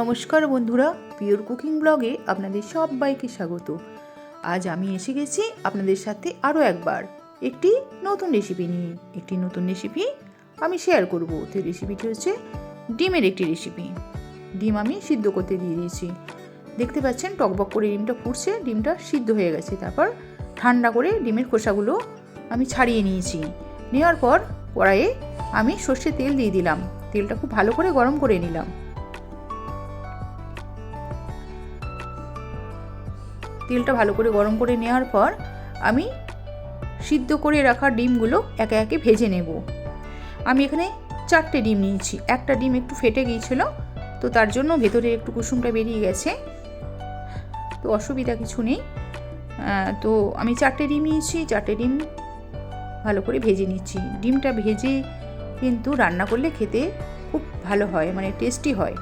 নমস্কার বন্ধুরা pure cooking ব্লগে আপনাদের সবাইকে স্বাগত। আজ আমি এসে গেছি আপনাদের সাথে আরও একবার একটি নতুন রেসিপি নিয়ে। একটি নতুন রেসিপি আমি শেয়ার করব। তো রেসিপিটি হচ্ছে ডিমের একটি রেসিপি ডিম আমি সিদ্ধ করতে দিয়ে দিয়েছি। দেখতে পাচ্ছেন টকবক করে ডিমটা ফুটছে, ডিমটা সিদ্ধ হয়ে গেছে। তারপর ঠান্ডা করে ডিমের খোসাগুলো আমি ছাড়িয়ে নিয়েছি। নেওয়ার পর কড়াইয়ে আমি সর্ষে তেল দিয়ে দিলাম। তেলটা খুব ভালো করে গরম করে নিলাম। তেলটা ভালো করে গরম করে নেওয়ার পর আমি সিদ্ধ করে রাখা ডিমগুলো একে একে ভেজে নেব। আমি এখানে চারটে ডিম নিয়েছি। একটা ডিম একটু ফেটে গিয়েছিল, তো তার জন্য ভেতরে একটু কুসুমটা বেরিয়ে গেছে। তো অসুবিধা কিছু নেই। তো আমি চারটে ডিম নিয়েছি, চারটে ডিম ভালো করে ভেজে নিচ্ছি। ডিমটা ভেজে কিন্তু রান্না করলে খেতে খুব ভালো হয় মানে টেস্টি হয়।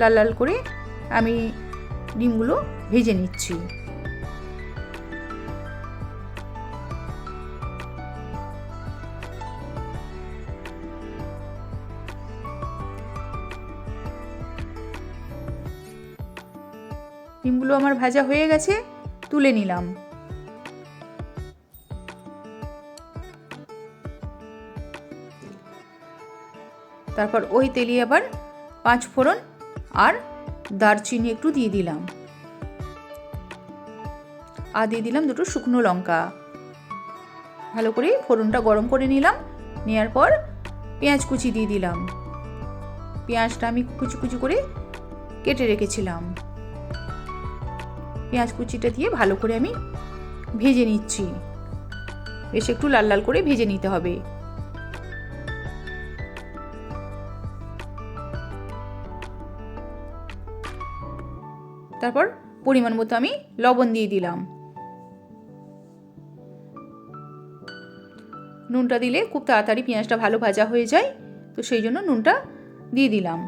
লাল লাল করে আমি ডিমগুলো ভেজে নিচ্ছি। ডিমগুলো আমার ভাজা হয়ে গেছে, তুলে নিলাম। তারপর ওই তেলে আবার পাঁচ ফোড়ন আর দারচিনি একটু দিয়ে দিলাম। আর দিয়ে দিলাম দুটো শুকনো লঙ্কা। ভালো করে ফোড়নটা গরম করে নিলাম নেওয়ার পর পেঁয়াজ কুচি দিয়ে দিলাম। পেঁয়াজটা আমি কুচি কুচি করে কেটে রেখেছিলাম। পেঁয়াজ কুচিটা দিয়ে ভালো করে আমি ভেজে নিচ্ছি। বেশ একটু লাল লাল করে ভেজে নিতে হবে। তারপর পরিমাণ মতো আমি লবণ দিয়ে দিলাম। নুনটা দিলে খুব তাড়াতাড়ি পেঁয়াজটা ভালো ভাজা হয়ে যায়, তো সেই জন্য নুনটা দিয়ে দিলাম।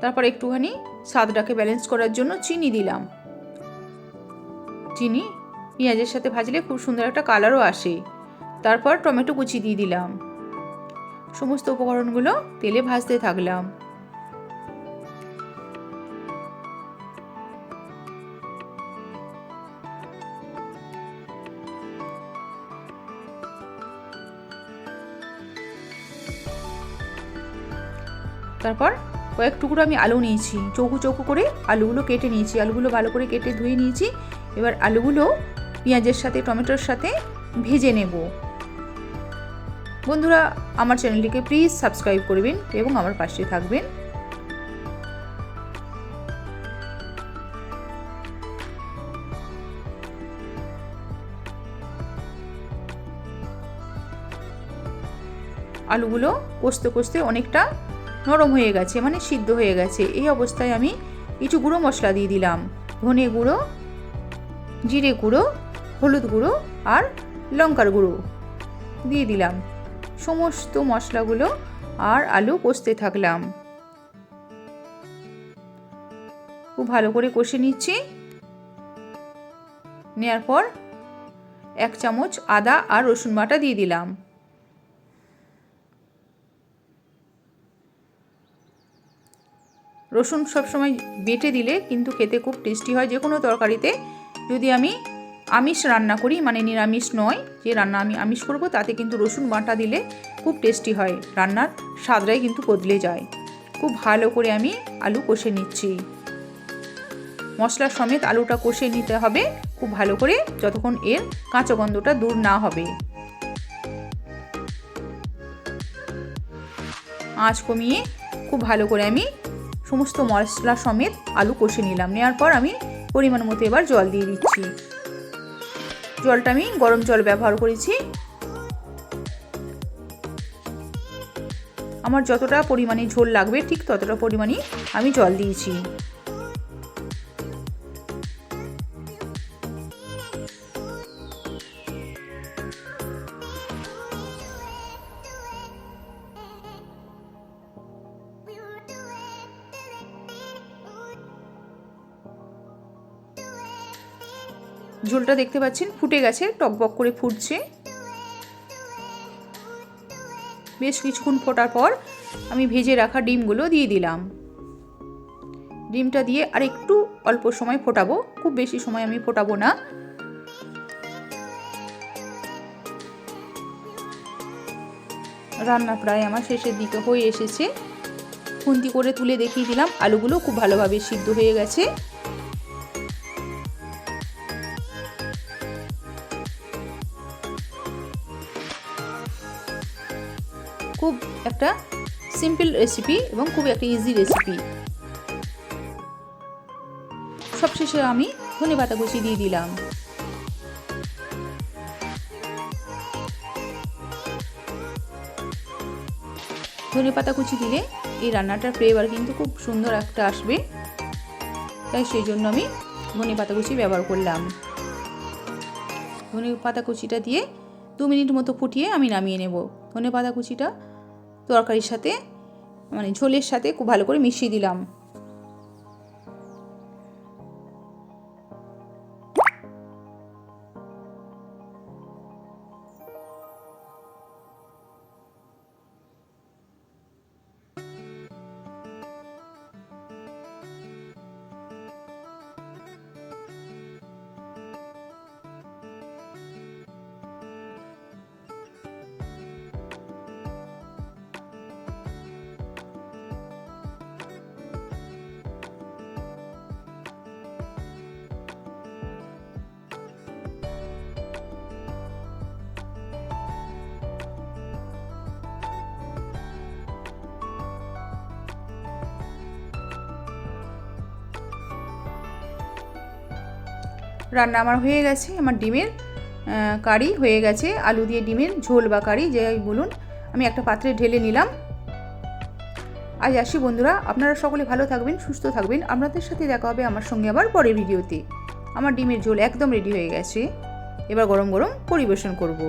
তারপর একটুখানি স্বাদটাকে ব্যালেন্স করার জন্য চিনি দিলাম। চিনি পেঁয়াজের সাথে ভাজলে খুব সুন্দর একটা কালারও আসে। তারপর টমেটো কুচি দিয়ে দিলাম। সমস্ত উপকরণগুলো তেলে ভাজতে থাকলাম। তারপর কয়েক টুকরো আমি আলু নিয়েছি, চৌকু চৌকু করে আলুগুলো কেটে নিয়েছি, আলুগুলো ভালো করে কেটে ধুয়ে নিয়েছি। এবার আলুগুলো পেঁয়াজের সাথে, টমেটোর সাথে ভেজে নেব। বন্ধুরা, আমার চ্যানেলটিকে প্লিজ সাবস্ক্রাইব করবেন এবং আমার পাশে থাকবেন। আলুগুলো কষতে কষতে অনেকটা নরম হয়ে গেছে মানে সিদ্ধ হয়ে গেছে। এই অবস্থায় আমি কিছু গুঁড়ো মশলা দিয়ে দিলাম। ধনে গুঁড়ো, জিরে গুঁড়ো, হলুদ গুঁড়ো আর লঙ্কার গুঁড়ো দিয়ে দিলাম। সমস্ত মশলাগুলো আর আলু কষতে থাকলাম। খুব ভালো করে কষে নিচ্ছি। নেওয়ার পর এক চামচ আদা আর রসুন বাটা দিয়ে দিলাম। রসুন সবসময় বেটে দিলে কিন্তু খেতে খুব টেস্টি হয় যে কোনো তরকারিতে। যদি আমি আমিষ রান্না করি মানে নিরামিষ নয়, যে রান্না আমি আমিষ করব, তাতে কিন্তু রসুন বাটা দিলে খুব টেস্টি হয়। রান্নার স্বাদটাই কিন্তু বদলে যায়। খুব ভালো করে আমি আলু কষে নিচ্ছি। মশলা সমেত আলুটা কষে নিতে হবে, খুব ভালো করে, যতক্ষণ এর কাঁচা গন্ধটা দূর না হবে। আঁচ কমিয়ে খুব ভালো করে আমি সমস্ত মশলা সমেত আলু কষে নিলাম। নেওয়ার পর আমি পরিমাণ মতো এবার জল দিয়ে দিচ্ছি। জলটা আমি গরম জল ব্যবহার করেছি। আমার যতটা পরিমাণে ঝোল লাগবে, ঠিক ততটা পরিমাণে আমি জল দিয়েছি। ঝোলটা দেখতে পাচ্ছেন, ফুটে গেছে, টক টকবক করে ফুটছে। বেশ কিছুক্ষণ ফোটার পর আমি ভেজে রাখা ডিমগুলো দিয়ে দিলাম। ডিমটা দিয়ে আর একটু অল্প সময় ফোটাবো, খুব বেশি সময় আমি ফোটাবো না। রান্না প্রায় আমার শেষের দিকে হয়ে এসেছে। খুন্তি করে তুলে দেখিয়ে দিলাম, আলুগুলো খুব ভালোভাবে সিদ্ধ হয়ে গেছে। খুব একটা সিম্পল রেসিপি এবং খুব একটা ইজি রেসিপি সবশেষে আমি ধনে পাতা কুচি দিয়ে দিলাম। ধনে পাতা কুচি দিলে এই রান্নাটার ফ্লেভার কিন্তু খুব সুন্দর একটা আসবে। তাই সেই জন্য আমি ধনে পাতা কুচি ব্যবহার করলাম। ধনে পাতা কুচিটা দিয়ে দু মিনিট মতো ফুটিয়ে আমি নামিয়ে নেব। ধনে পাতা কুচিটা তরকারির সাথে মানে ঝোলের সাথে খুব ভালো করে মিশিয়ে দিলাম। রান্না আমার হয়ে গেছে, আমার ডিমের কারি হয়ে গেছে, আলু দিয়ে ডিমের ঝোল বা কারি যাই বলুন, আমি একটা পাত্রে ঢেলে নিলাম। আজ আসি বন্ধুরা, আপনারা সকলে ভালো থাকবেন, সুস্থ থাকবেন, আপনাদের সাথে দেখা হবে আমার সঙ্গে আবার পরের ভিডিওতে। আমার ডিমের ঝোল একদম রেডি হয়ে গেছে, এবার গরম গরম পরিবেশন করব।